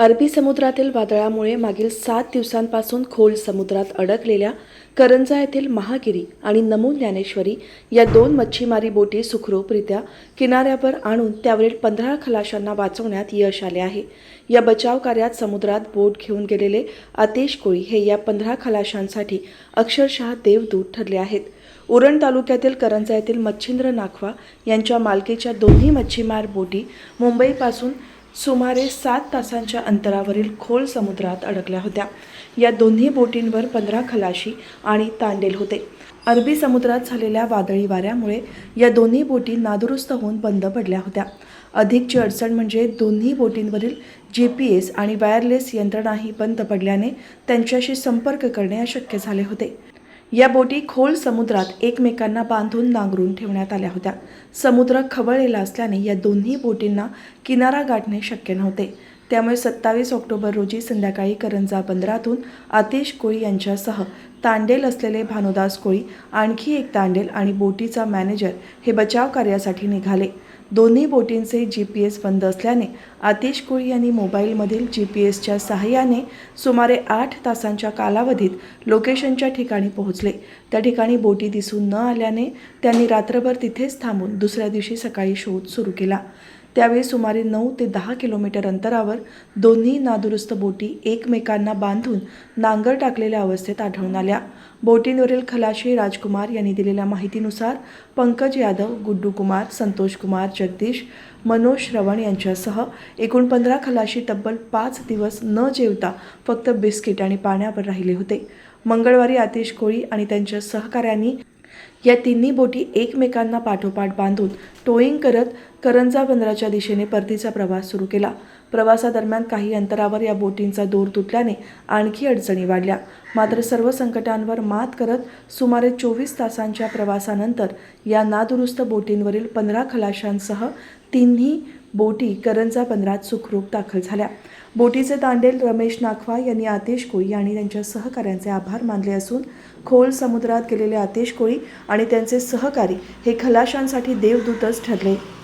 अरबी समुद्रातील वादळामुळे मागील सात दिवसांपासून खोल समुद्रात अडकलेल्या करंजा येथील महागिरी आणि नमो ज्ञानेश्वरी या दोन मच्छीमारी बोटी सुखरूपरित्या किनाऱ्यावर आणून त्यावरील पंधरा खलाशांना वाचवण्यात यश आले आहे. या बचाव कार्यात समुद्रात बोट घेऊन गेलेले आतेश कोळी हे या पंधरा खलाशांसाठी अक्षरशः देवदूत ठरले आहेत. उरण तालुक्यातील करंजा येथील मच्छिंद्र नाखवा यांच्या मालकीच्या दोन्ही मच्छीमार बोटी मुंबईपासून सुमारे सात तासांच्या अंतरावरील खोल समुद्रात अडकल्या होत्या. या दोन्ही बोटींवर पंधरा खलाशी आणि तांडेल होते. अरबी समुद्रात झालेल्या वादळी वाऱ्यामुळे या दोन्ही बोटी नादुरुस्त होऊन बंद पडल्या होत्या. अधिकची अडचण म्हणजे दोन्ही बोटींवरील जी पी एस आणि वायरलेस यंत्रणाही बंद पडल्याने त्यांच्याशी संपर्क करणे अशक्य झाले होते. या बोटी खोल समुद्रात एकमेकांना बांधून नांगरून ठेवण्यात आल्या होत्या. समुद्र खवळलेला असल्याने या दोन्ही बोटींना किनारा गाठणे शक्य नव्हते. त्यामुळे सत्तावीस ऑक्टोबर रोजी संध्याकाळी करंजा बंदरातून आतिश कोळी यांच्यासह तांडेल असलेले भानुदास कोळी आणखी एक तांडेल आणि बोटीचा मॅनेजर हे बचाव कार्यासाठी निघाले. दोन्ही बोटींचे जी पी एस बंद असल्याने आतिश कोळी यांनी मोबाईलमधील जी पी एसच्या सहाय्याने सुमारे आठ तासांच्या कालावधीत लोकेशनच्या ठिकाणी पोहोचले. त्या ठिकाणी बोटी दिसून न आल्याने त्यांनी रात्रभर तिथेच थांबून दुसऱ्या दिवशी सकाळी शोध सुरू केला. त्यावेळी सुमारे नऊ ते दहा किलोमीटर अंतरावर दोन्ही नादुरुस्त बोटी एकमेकांना बांधून नांगर टाकलेल्या अवस्थेत आढळून आल्या. बोटींवरील खलाशी राजकुमार यांनी दिलेल्या माहितीनुसार पंकज यादव गुड्डू कुमार संतोष कुमार जगदीश मनोज श्रवण यांच्यासह एकूण पंधरा खलाशी तब्बल पाच दिवस न जेवता फक्त बिस्किट आणि पाण्यावर राहिले होते. मंगळवारी आतिश कोळी आणि त्यांच्या सहकाऱ्यांनी या तिन्ही बोटी एकमेकांना पाठोपाठ बांधून टोईंग करत करंजा बंदराच्या दिशेने परतीचा प्रवास सुरू केला. प्रवासादरम्यान काही अंतरावर या बोटींचा दोर तुटल्याने आणखी अडचणी वाढल्या. मात्र सर्व संकटांवर मात करत सुमारे चोवीस तासांच्या प्रवासानंतर या नादुरुस्त बोटींवरील पंधरा खलाशांसह तिन्ही बोटी करंजा बंदरात सुखरूप दाखल झाल्या. बोटीचे तांडेल रमेश नाखवा यांनी आतिश कोळी आणि त्यांच्या सहकाऱ्यांचे आभार मानले असून खोल समुद्रात गेलेले आतिश कोळी आणि त्यांचे सहकारी हे खलाशांसाठी देवदूतच ठरले.